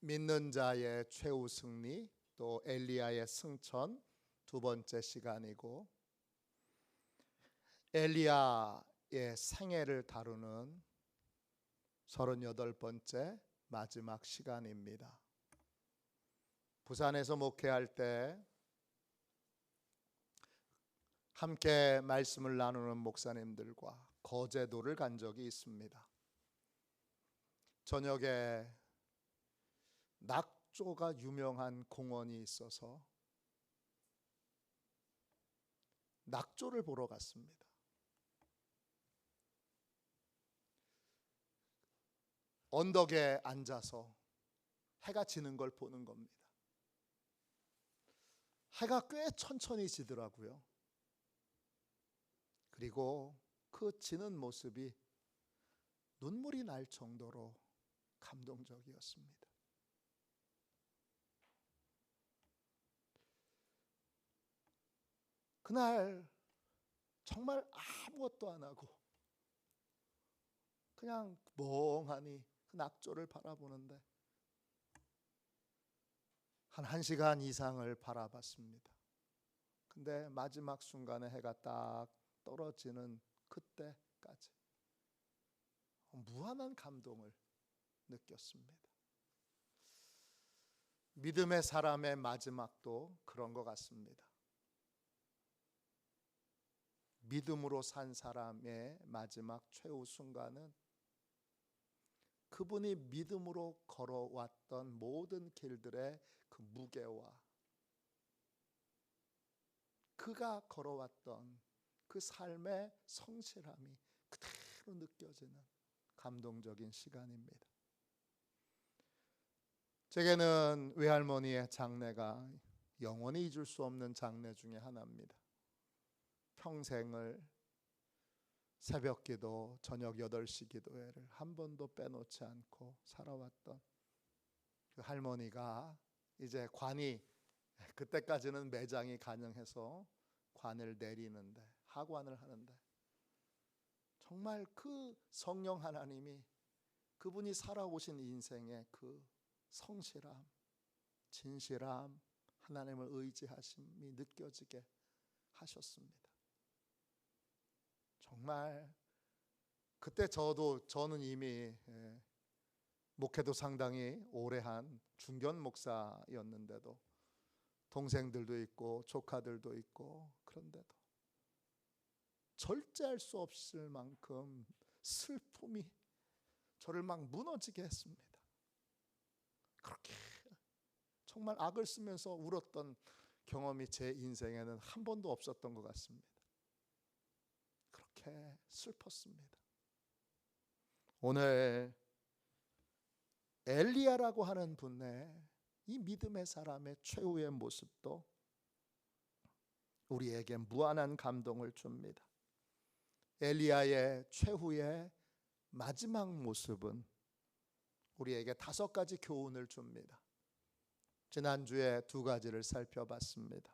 믿는 자의 최후 승리 또 엘리야의 승천 두 번째 시간이고 엘리야의 생애를 다루는 38번째 마지막 시간입니다. 부산에서 목회할 때 함께 말씀을 나누는 목사님들과 거제도를 간 적이 있습니다. 저녁에 낙조가 유명한 공원이 있어서 낙조를 보러 갔습니다. 언덕에 앉아서 해가 지는 걸 보는 겁니다. 해가 꽤 천천히 지더라고요. 그리고 그 지는 모습이 눈물이 날 정도로 감동적이었습니다. 그날 정말 아무것도 안 하고 그냥 멍하니 그 낙조를 바라보는데 한 1시간 이상을 바라봤습니다. 근데 마지막 순간에 해가 딱 떨어지는 그때까지 무한한 감동을 느꼈습니다. 믿음의 사람의 마지막도 그런 것 같습니다. 믿음으로 산 사람의 마지막 최후 순간은 그분이 믿음으로 걸어왔던 모든 길들의 그 무게와 그가 걸어왔던 그 삶의 성실함이 그대로 느껴지는 감동적인 시간입니다. 제게는 외할머니의 장례가 영원히 잊을 수 없는 장례 중에 하나입니다. 평생을 새벽 기도, 저녁 8시 기도회를 한 번도 빼놓지 않고 살아왔던 그 할머니가 이제 관이 그때까지는 매장이 가능해서 관을 내리는데 하관을 하는데 정말 그 성령 하나님이 그분이 살아오신 인생의 그 성실함, 진실함, 하나님을 의지하심이 느껴지게 하셨습니다. 정말 그때 저도 저는 이미 예, 목회도 상당히 오래 한 중견 목사였는데도 동생들도 있고 조카들도 있고 그런데도 절제할 수 없을 만큼 슬픔이 저를 막 무너지게 했습니다. 그렇게 정말 악을 쓰면서 울었던 경험이 제 인생에는 한 번도 없었던 것 같습니다. 그렇게 슬펐습니다. 오늘 엘리야라고 하는 분의 이 믿음의 사람의 최후의 모습도 우리에게 무한한 감동을 줍니다. 엘리야의 최후의 마지막 모습은 우리에게 다섯 가지 교훈을 줍니다. 지난주에 두 가지를 살펴봤습니다.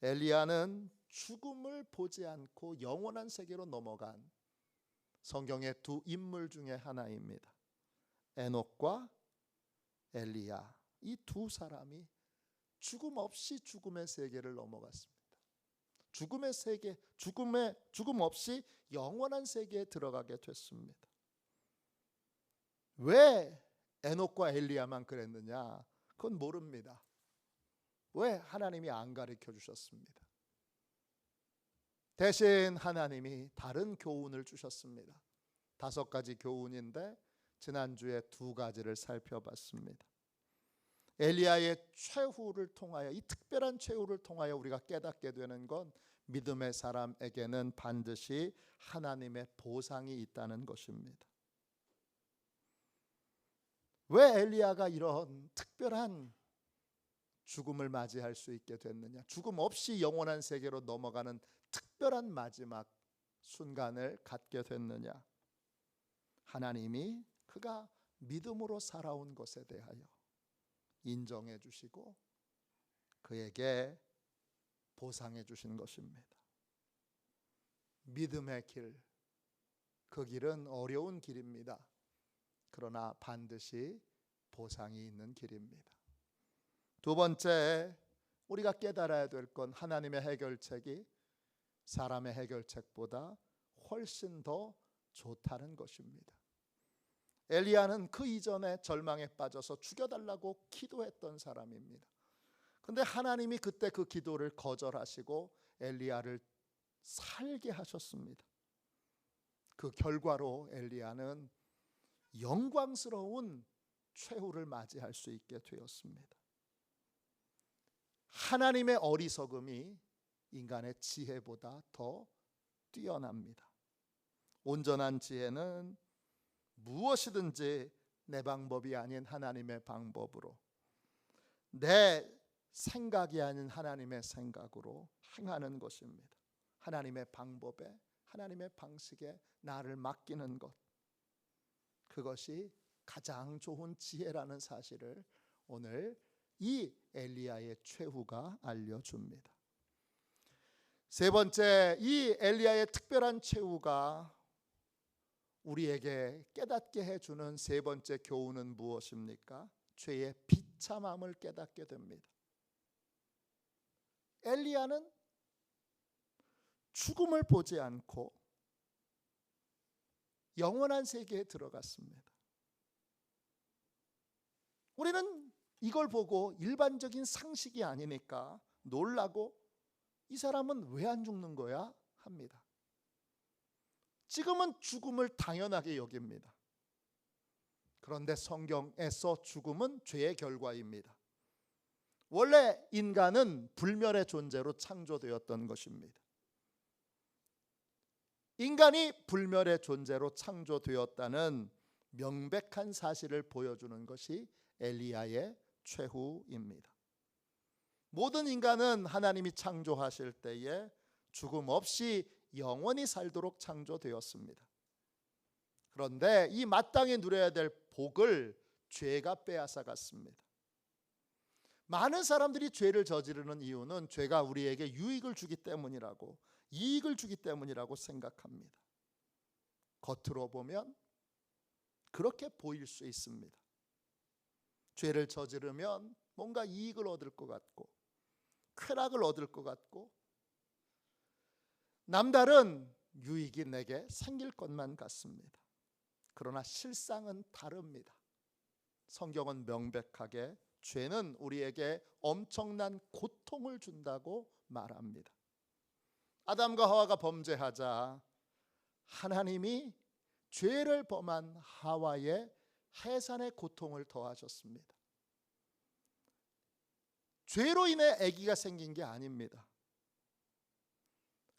엘리야는 죽음을 보지 않고 영원한 세계로 넘어간 성경의 두 인물 중에 하나입니다. 에녹과 엘리야 이 두 사람이 죽음 없이 죽음의 세계를 넘어갔습니다. 죽음의 세계, 죽음의 죽음 없이 영원한 세계에 들어가게 됐습니다. 왜 에녹과 엘리야만 그랬느냐? 그건 모릅니다. 왜 하나님이 안 가르쳐 주셨습니다. 대신 하나님이 다른 교훈을 주셨습니다. 다섯 가지 교훈인데 지난주에 두 가지를 살펴봤습니다. 엘리야의 최후를 통하여 이 특별한 최후를 통하여 우리가 깨닫게 되는 건 믿음의 사람에게는 반드시 하나님의 보상이 있다는 것입니다. 왜 엘리야가 이런 특별한 죽음을 맞이할 수 있게 됐느냐? 죽음 없이 영원한 세계로 넘어가는 특별한 마지막 순간을 갖게 됐느냐? 하나님이 그가 믿음으로 살아온 것에 대하여 인정해 주시고 그에게 보상해 주신 것입니다. 믿음의 길, 그 길은 어려운 길입니다. 그러나 반드시 보상이 있는 길입니다. 두 번째 우리가 깨달아야 될 건 하나님의 해결책이 사람의 해결책보다 훨씬 더 좋다는 것입니다. 엘리야는 그 이전에 절망에 빠져서 죽여달라고 기도했던 사람입니다. 근데 하나님이 그때 그 기도를 거절하시고 엘리야를 살게 하셨습니다. 그 결과로 엘리야는 영광스러운 최후를 맞이할 수 있게 되었습니다. 하나님의 어리석음이 인간의 지혜보다 더 뛰어납니다. 온전한 지혜는 무엇이든지 내 방법이 아닌 하나님의 방법으로 내 생각이 아닌 하나님의 생각으로 행하는 것입니다. 하나님의 방법에 하나님의 방식에 나를 맡기는 것 그것이 가장 좋은 지혜라는 사실을 오늘 이 엘리야의 최후가 알려줍니다. 세 번째, 이 엘리야의 특별한 최후가 우리에게 깨닫게 해주는 세 번째 교훈은 무엇입니까? 죄의 비참함을 깨닫게 됩니다. 엘리야는 죽음을 보지 않고 영원한 세계에 들어갔습니다. 우리는 이걸 보고 일반적인 상식이 아니니까 놀라고 이 사람은 왜 안 죽는 거야? 합니다. 지금은 죽음을 당연하게 여깁니다. 그런데 성경에서 죽음은 죄의 결과입니다. 원래 인간은 불멸의 존재로 창조되었던 것입니다. 인간이 불멸의 존재로 창조되었다는 명백한 사실을 보여주는 것이 엘리야의 최후입니다. 모든 인간은 하나님이 창조하실 때에 죽음 없이 영원히 살도록 창조되었습니다. 그런데 이 마땅히 누려야 될 복을 죄가 빼앗아 갔습니다. 많은 사람들이 죄를 저지르는 이유는 죄가 우리에게 유익을 주기 때문이라고 이익을 주기 때문이라고 생각합니다. 겉으로 보면 그렇게 보일 수 있습니다. 죄를 저지르면 뭔가 이익을 얻을 것 같고 쾌락을 얻을 것 같고 남다른 유익이 내게 생길 것만 같습니다. 그러나 실상은 다릅니다. 성경은 명백하게 죄는 우리에게 엄청난 고통을 준다고 말합니다. 아담과 하와가 범죄하자 하나님이 죄를 범한 하와의 해산의 고통을 더하셨습니다. 죄로 인해 아기가 생긴 게 아닙니다.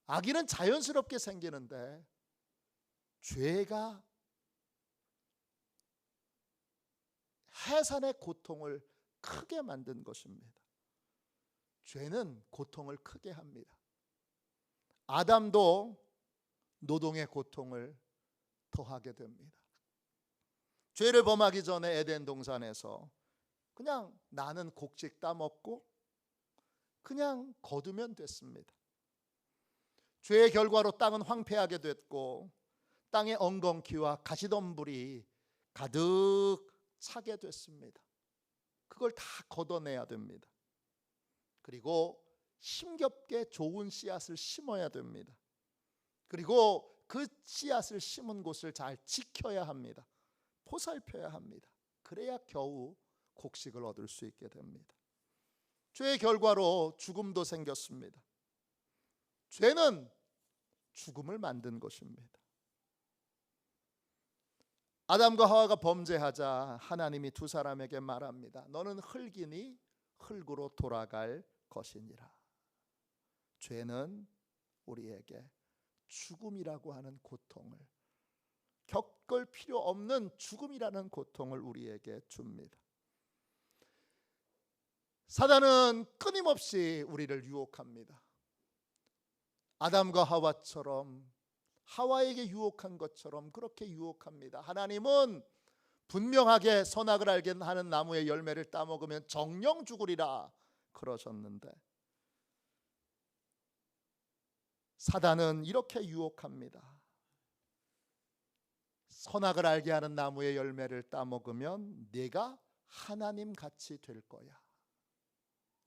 아기는 자연스럽게 생기는데 죄가 해산의 고통을 크게 만든 것입니다. 죄는 고통을 크게 합니다. 아담도 노동의 고통을 더하게 됩니다. 죄를 범하기 전에 에덴 동산에서 그냥 나는 곡식 따먹고 그냥 거두면 됐습니다. 죄의 결과로 땅은 황폐하게 됐고 땅의 엉겅퀴와 가시덤불이 가득 차게 됐습니다. 그걸 다 걷어내야 됩니다. 그리고 힘겹게 좋은 씨앗을 심어야 됩니다. 그리고 그 씨앗을 심은 곳을 잘 지켜야 합니다. 포살펴야 합니다. 그래야 겨우 곡식을 얻을 수 있게 됩니다. 죄의 결과로 죽음도 생겼습니다. 죄는 죽음을 만든 것입니다. 아담과 하와가 범죄하자 하나님이 두 사람에게 말합니다. 너는 흙이니 흙으로 돌아갈 것이니라. 죄는 우리에게 죽음이라고 하는 고통을 겪을 필요 없는 죽음이라는 고통을 우리에게 줍니다. 사단은 끊임없이 우리를 유혹합니다. 아담과 하와처럼 하와에게 유혹한 것처럼 그렇게 유혹합니다. 하나님은 분명하게 선악을 알게 하는 나무의 열매를 따먹으면 정령 죽으리라 그러셨는데 사단은 이렇게 유혹합니다. 선악을 알게 하는 나무의 열매를 따먹으면 네가 하나님 같이 될 거야.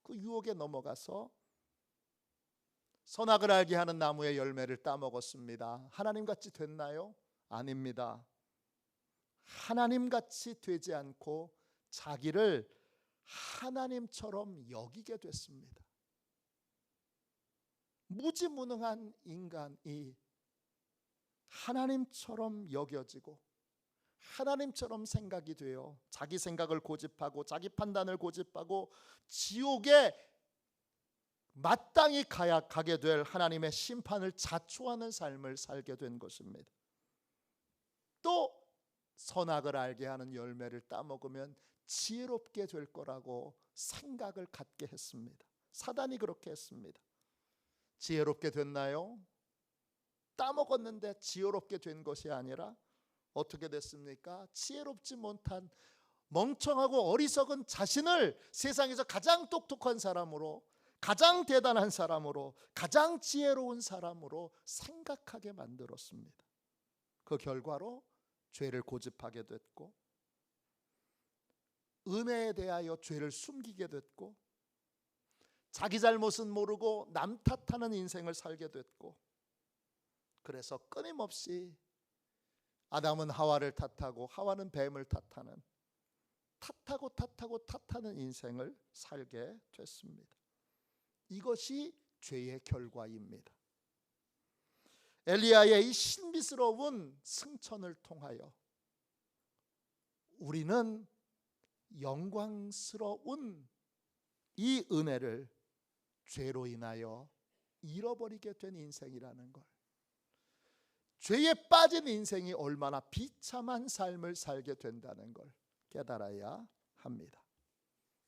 그 유혹에 넘어가서 선악을 알게 하는 나무의 열매를 따먹었습니다. 하나님 같이 됐나요? 아닙니다. 하나님 같이 되지 않고 자기를 하나님처럼 여기게 됐습니다. 무지무능한 인간이 하나님처럼 여겨지고 하나님처럼 생각이 되어 자기 생각을 고집하고 자기 판단을 고집하고 지옥에 마땅히 가야 가게 될 하나님의 심판을 자초하는 삶을 살게 된 것입니다. 또 선악을 알게 하는 열매를 따먹으면 지혜롭게 될 거라고 생각을 갖게 했습니다. 사단이 그렇게 했습니다. 지혜롭게 됐나요? 따먹었는데 지혜롭게 된 것이 아니라 어떻게 됐습니까? 지혜롭지 못한 멍청하고 어리석은 자신을 세상에서 가장 똑똑한 사람으로 가장 대단한 사람으로 가장 지혜로운 사람으로 생각하게 만들었습니다. 그 결과로 죄를 고집하게 됐고 은혜에 대하여 죄를 숨기게 됐고 자기 잘못은 모르고 남 탓하는 인생을 살게 됐고 그래서 끊임없이 아담은 하와를 탓하고 하와는 뱀을 탓하는 탓하고 탓하고 탓하는 인생을 살게 됐습니다. 이것이 죄의 결과입니다. 엘리야의 이 신비스러운 승천을 통하여 우리는 영광스러운 이 은혜를 죄로 인하여 잃어버리게 된 인생이라는 걸 죄에 빠진 인생이 얼마나 비참한 삶을 살게 된다는 걸 깨달아야 합니다.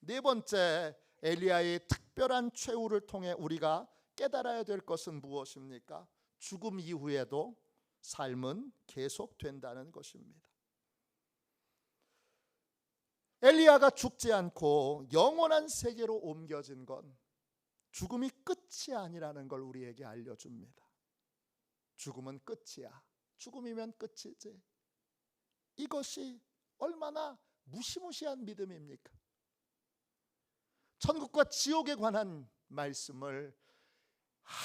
네 번째 엘리야의 특별한 최후를 통해 우리가 깨달아야 될 것은 무엇입니까? 죽음 이후에도 삶은 계속된다는 것입니다. 엘리야가 죽지 않고 영원한 세계로 옮겨진 건 죽음이 끝이 아니라는 걸 우리에게 알려줍니다. 죽음은 끝이야. 죽음이면 끝이지. 이것이 얼마나 무시무시한 믿음입니까? 천국과 지옥에 관한 말씀을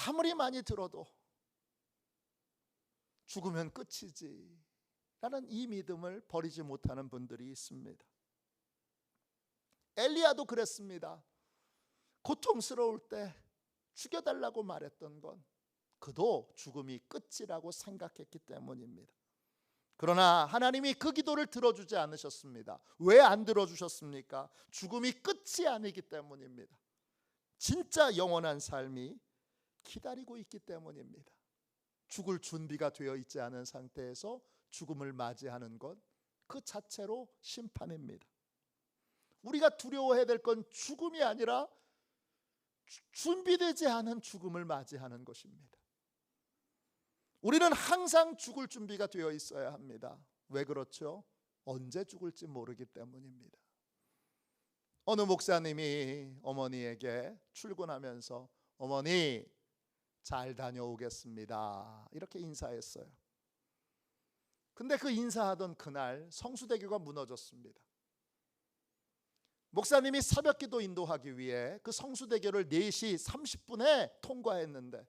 아무리 많이 들어도 죽으면 끝이지. 라는 이 믿음을 버리지 못하는 분들이 있습니다. 엘리야도 그랬습니다. 고통스러울 때 죽여달라고 말했던 건 그도 죽음이 끝이라고 생각했기 때문입니다. 그러나 하나님이 그 기도를 들어주지 않으셨습니다. 왜 안 들어주셨습니까? 죽음이 끝이 아니기 때문입니다. 진짜 영원한 삶이 기다리고 있기 때문입니다. 죽을 준비가 되어 있지 않은 상태에서 죽음을 맞이하는 것 그 자체로 심판입니다. 우리가 두려워해야 될 건 죽음이 아니라 준비되지 않은 죽음을 맞이하는 것입니다. 우리는 항상 죽을 준비가 되어 있어야 합니다. 왜 그렇죠? 언제 죽을지 모르기 때문입니다. 어느 목사님이 어머니에게 출근하면서 어머니 잘 다녀오겠습니다. 이렇게 인사했어요. 근데 그 인사하던 그날 성수대교가 무너졌습니다. 목사님이 새벽 기도 인도하기 위해 그 성수대교를 4시 30분에 통과했는데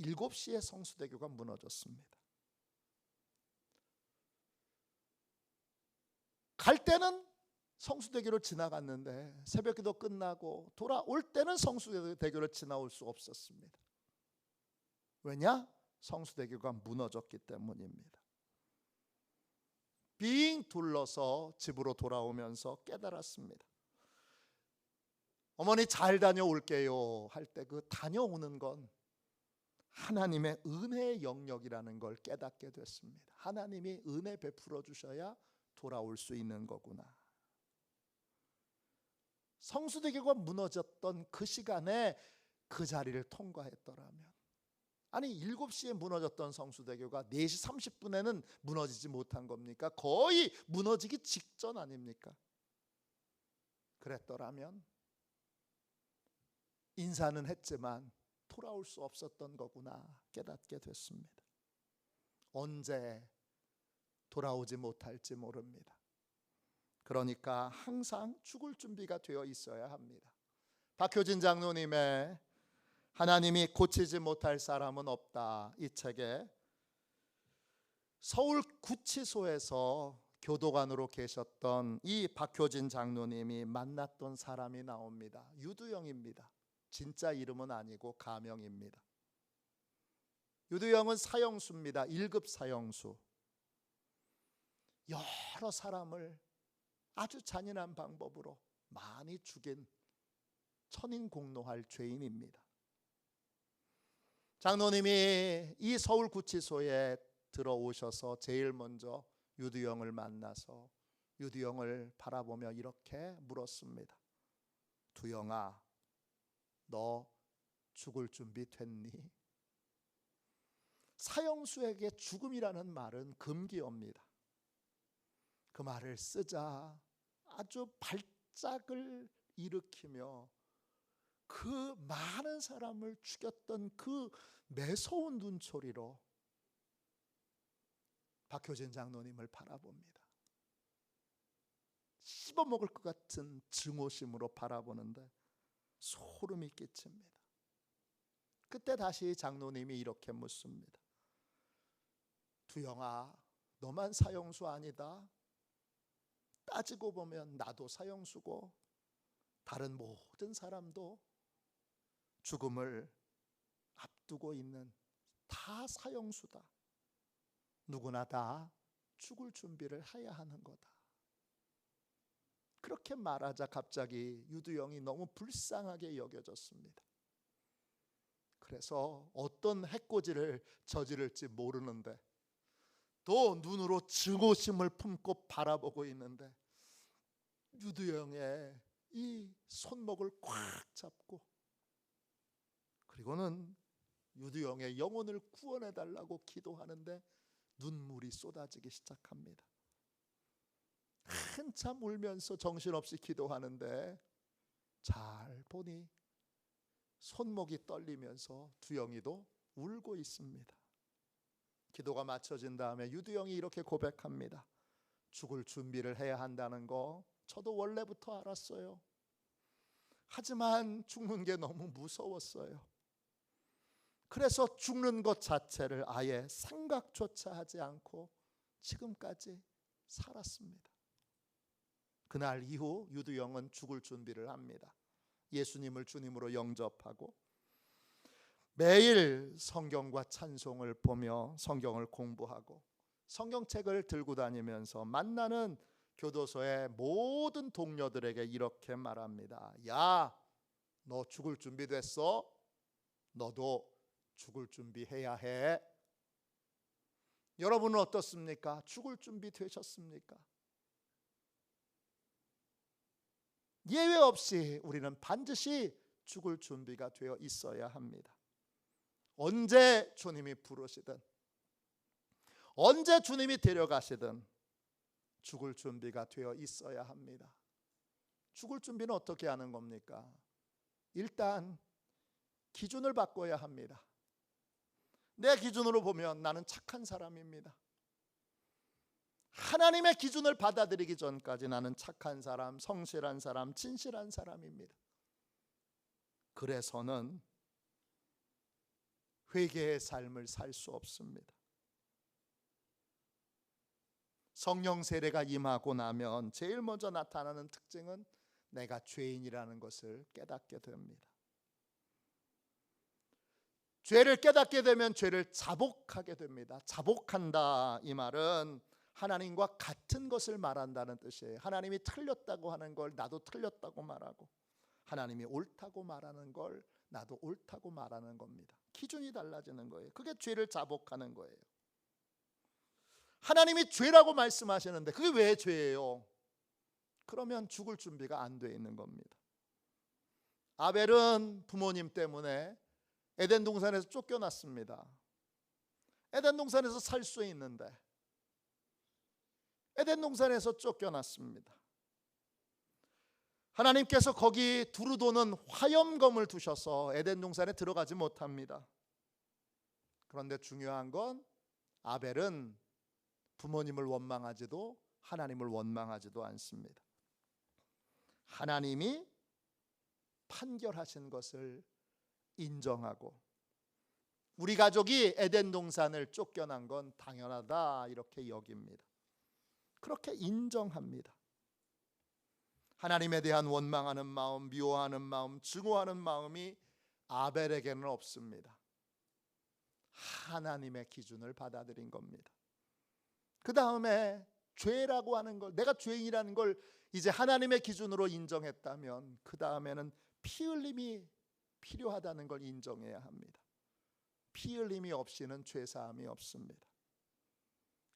7시에 성수대교가 무너졌습니다. 갈 때는 성수대교를 지나갔는데 새벽 기도 끝나고 돌아올 때는 성수대교를 지나올 수 없었습니다. 왜냐? 성수대교가 무너졌기 때문입니다. 빙 둘러서 집으로 돌아오면서 깨달았습니다. 어머니 잘 다녀올게요 할 때 그 다녀오는 건 하나님의 은혜의 영역이라는 걸 깨닫게 됐습니다. 하나님이 은혜 베풀어 주셔야 돌아올 수 있는 거구나. 성수대교가 무너졌던 그 시간에 그 자리를 통과했더라면 아니 7시에 무너졌던 성수대교가 4시 30분에는 무너지지 못한 겁니까? 거의 무너지기 직전 아닙니까? 그랬더라면 인사는 했지만 돌아올 수 없었던 거구나 깨닫게 됐습니다. 언제 돌아오지 못할지 모릅니다. 그러니까 항상 죽을 준비가 되어 있어야 합니다. 박효진 장로님의 하나님이 고치지 못할 사람은 없다 이 책에 서울 구치소에서 교도관으로 계셨던 이 박효진 장로님이 만났던 사람이 나옵니다. 유두영입니다. 진짜 이름은 아니고 가명입니다. 유두영은 사형수입니다. 1급 사형수. 여러 사람을 아주 잔인한 방법으로 많이 죽인 천인공노할 죄인입니다. 장로님이 이 서울구치소에 들어오셔서 제일 먼저 유두영을 만나서 유두영을 바라보며 이렇게 물었습니다. 두영아, 너 죽을 준비 됐니? 사형수에게 죽음이라는 말은 금기어입니다. 그 말을 쓰자 아주 발작을 일으키며 그 많은 사람을 죽였던 그 매서운 눈초리로 박효진 장로님을 바라봅니다. 씹어먹을 것 같은 증오심으로 바라보는데 소름이 끼칩니다. 그때 다시 장로님이 이렇게 묻습니다. 두영아, 너만 사형수 아니다. 따지고 보면 나도 사형수고 다른 모든 사람도 죽음을 앞두고 있는 다 사형수다. 누구나 다 죽을 준비를 해야 하는 거다. 그렇게 말하자 갑자기 유두영이 너무 불쌍하게 여겨졌습니다. 그래서 어떤 해코지를 저지를지 모르는데 또 눈으로 증오심을 품고 바라보고 있는데 유두영의 이 손목을 꽉 잡고 그리고는 유두영의 영혼을 구원해 달라고 기도하는데 눈물이 쏟아지기 시작합니다. 한참 울면서 정신없이 기도하는데 잘 보니 손목이 떨리면서 두영이도 울고 있습니다. 기도가 맞춰진 다음에 유두영이 이렇게 고백합니다. 죽을 준비를 해야 한다는 거 저도 원래부터 알았어요. 하지만 죽는 게 너무 무서웠어요. 그래서 죽는 것 자체를 아예 생각조차 하지 않고 지금까지 살았습니다. 그날 이후 유두영은 죽을 준비를 합니다. 예수님을 주님으로 영접하고 매일 성경과 찬송을 보며 성경을 공부하고 성경책을 들고 다니면서 만나는 교도소의 모든 동료들에게 이렇게 말합니다. 야, 너 죽을 준비 됐어? 너도 죽을 준비해야 해. 여러분은 어떻습니까? 죽을 준비 되셨습니까? 예외 없이 우리는 반드시 죽을 준비가 되어 있어야 합니다. 언제 주님이 부르시든 언제 주님이 데려가시든 죽을 준비가 되어 있어야 합니다. 죽을 준비는 어떻게 하는 겁니까? 일단 기준을 바꿔야 합니다. 내 기준으로 보면 나는 착한 사람입니다. 하나님의 기준을 받아들이기 전까지 나는 착한 사람, 성실한 사람, 진실한 사람입니다. 그래서는 회개의 삶을 살 수 없습니다. 성령 세례가 임하고 나면 제일 먼저 나타나는 특징은 내가 죄인이라는 것을 깨닫게 됩니다. 죄를 깨닫게 되면 죄를 자복하게 됩니다. 자복한다 이 말은 하나님과 같은 것을 말한다는 뜻이에요. 하나님이 틀렸다고 하는 걸 나도 틀렸다고 말하고 하나님이 옳다고 말하는 걸 나도 옳다고 말하는 겁니다. 기준이 달라지는 거예요. 그게 죄를 자복하는 거예요. 하나님이 죄라고 말씀하시는데 그게 왜 죄예요? 그러면 죽을 준비가 안 돼 있는 겁니다. 아벨은 부모님 때문에 에덴 동산에서 쫓겨났습니다. 에덴 동산에서 살 수 있는데 에덴 동산에서 쫓겨났습니다. 하나님께서 거기 두루 도는 화염검을 두셔서 에덴 동산에 들어가지 못합니다. 그런데 중요한 건 아벨은 부모님을 원망하지도 하나님을 원망하지도 않습니다. 하나님이 판결하신 것을 인정하고 우리 가족이 에덴 동산을 쫓겨난 건 당연하다 이렇게 여깁니다. 그렇게 인정합니다. 하나님에 대한 원망하는 마음, 미워하는 마음, 증오하는 마음이 아벨에게는 없습니다. 하나님의 기준을 받아들인 겁니다. 그 다음에 죄라고 하는 걸, 내가 죄인이라는 걸 이제 하나님의 기준으로 인정했다면 그 다음에는 피 흘림이 필요하다는 걸 인정해야 합니다. 피 흘림이 없이는 죄 사함이 없습니다.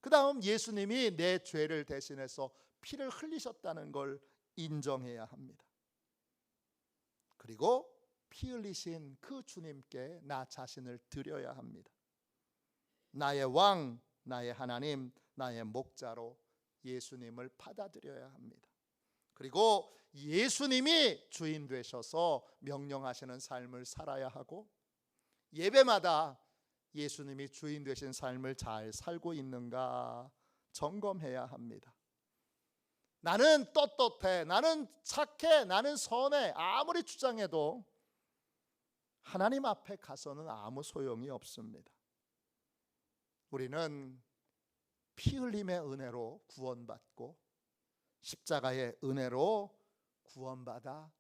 그 다음 예수님이 내 죄를 대신해서 피를 흘리셨다는 걸 인정해야 합니다. 그리고 피 흘리신 그 주님께 나 자신을 드려야 합니다. 나의 왕, 나의 하나님, 나의 목자로 예수님을 받아들여야 합니다. 그리고 예수님이 주인 되셔서 명령하시는 삶을 살아야 하고 예배마다 예수님이 주인 되신 삶을 잘 살고 있는가 점검해야 합니다. 나는 떳떳해, 나는 착해, 나는 선해 아무리 주장해도 하나님 앞에 가서는 아무 소용이 없습니다. 우리는 피 흘림의 은혜로 구원받고 십자가의 은혜로 구원받아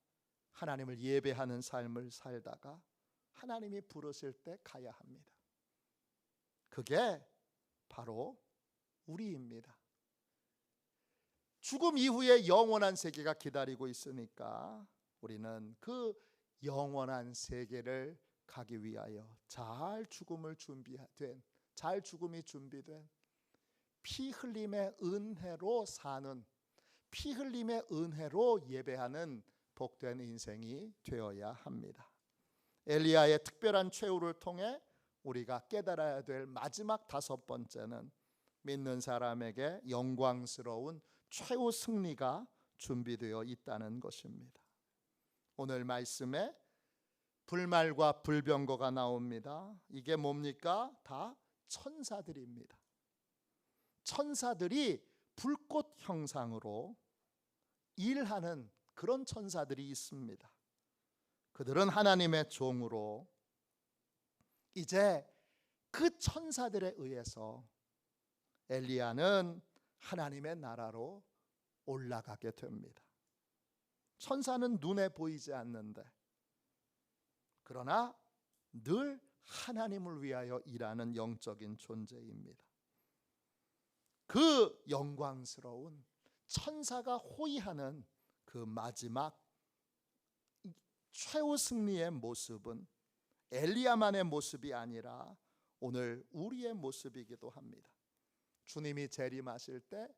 하나님을 예배하는 삶을 살다가 하나님이 부르실 때 가야 합니다. 그게 바로 우리입니다. 죽음 이후에 영원한 세계가 기다리고 있으니까 우리는 그 영원한 세계를 가기 위하여 잘 죽음을 준비된 잘 죽음이 준비된 피 흘림의 은혜로 사는 피 흘림의 은혜로 예배하는 복된 인생이 되어야 합니다. 엘리야의 특별한 최후를 통해 우리가 깨달아야 될 마지막 다섯 번째는 믿는 사람에게 영광스러운 최후 승리가 준비되어 있다는 것입니다. 오늘 말씀에 불말과 불병거가 나옵니다. 이게 뭡니까? 다 천사들입니다. 천사들이 불꽃 형상으로 일하는 그런 천사들이 있습니다. 그들은 하나님의 종으로 이제 그 천사들에 의해서 엘리야는 하나님의 나라로 올라가게 됩니다. 천사는 눈에 보이지 않는데 그러나 늘 하나님을 위하여 일하는 영적인 존재입니다. 그 영광스러운 천사가 호위하는 그 마지막 최후 승리의 모습은 엘리야만의 모습이 아니라 오늘 우리의 모습이기도 합니다. 주님이 재림하실 때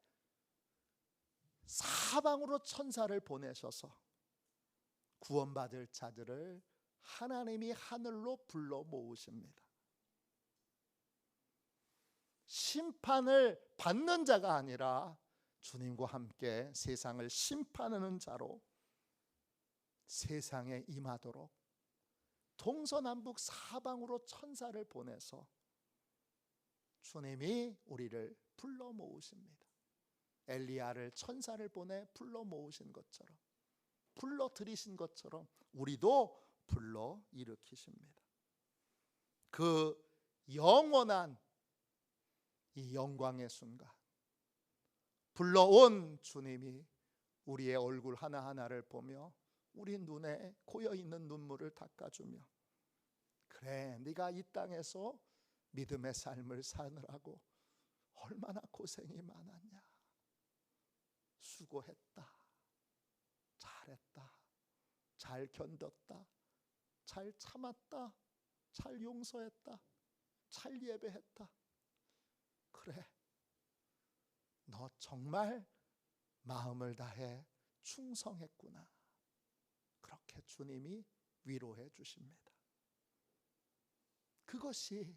사방으로 천사를 보내셔서 구원받을 자들을 하나님이 하늘로 불러 모으십니다. 심판을 받는 자가 아니라 주님과 함께 세상을 심판하는 자로 세상에 임하도록 동서남북 사방으로 천사를 보내서 주님이 우리를 불러 모으십니다. 엘리야를 천사를 보내 불러 모으신 것처럼 불러 들이신 것처럼 우리도 불러 일으키십니다. 그 영원한 이 영광의 순간 불러온 주님이 우리의 얼굴 하나하나를 보며 우리 눈에 고여 있는 눈물을 닦아주며 그래 네가 이 땅에서 믿음의 삶을 사느라고 얼마나 고생이 많았냐. 수고했다. 잘했다. 잘 견뎠다. 잘 참았다. 잘 용서했다. 잘 예배했다. 그래 너 정말 마음을 다해 충성했구나 그렇게 주님이 위로해 주십니다. 그것이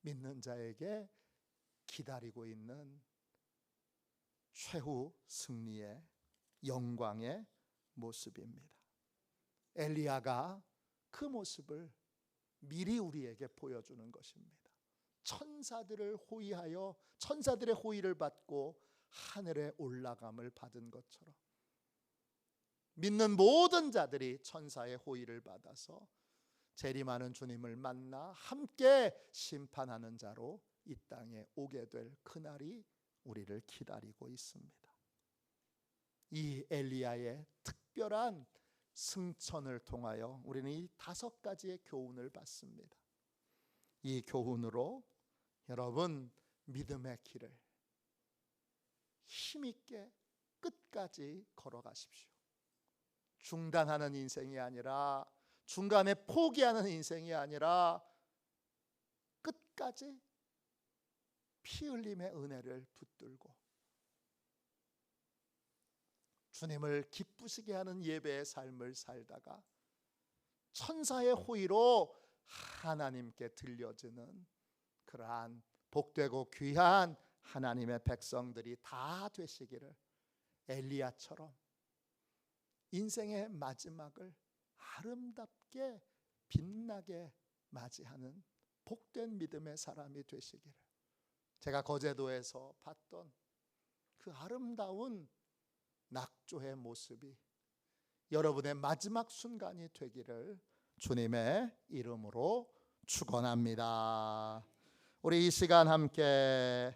믿는 자에게 기다리고 있는 최후 승리의 영광의 모습입니다. 엘리야가 그 모습을 미리 우리에게 보여주는 것입니다. 천사들을 호위하여 천사들의 호위를 받고 하늘에 올라감을 받은 것처럼 믿는 모든 자들이 천사의 호의를 받아서 재림하는 주님을 만나 함께 심판하는 자로 이 땅에 오게 될 그날이 우리를 기다리고 있습니다. 이 엘리야의 특별한 승천을 통하여 우리는 이 다섯 가지의 교훈을 받습니다. 이 교훈으로 여러분 믿음의 길을 힘있게 끝까지 걸어가십시오. 중단하는 인생이 아니라 중간에 포기하는 인생이 아니라 끝까지 피 흘림의 은혜를 붙들고 주님을 기쁘시게 하는 예배의 삶을 살다가 천사의 호의로 하나님께 들려지는 그러한 복되고 귀한 하나님의 백성들이 다 되시기를 엘리야처럼 인생의 마지막을 아름답게 빛나게 맞이하는 복된 믿음의 사람이 되시기를 제가 거제도에서 봤던 그 아름다운 낙조의 모습이 여러분의 마지막 순간이 되기를 주님의 이름으로 축원합니다. 우리 이 시간 함께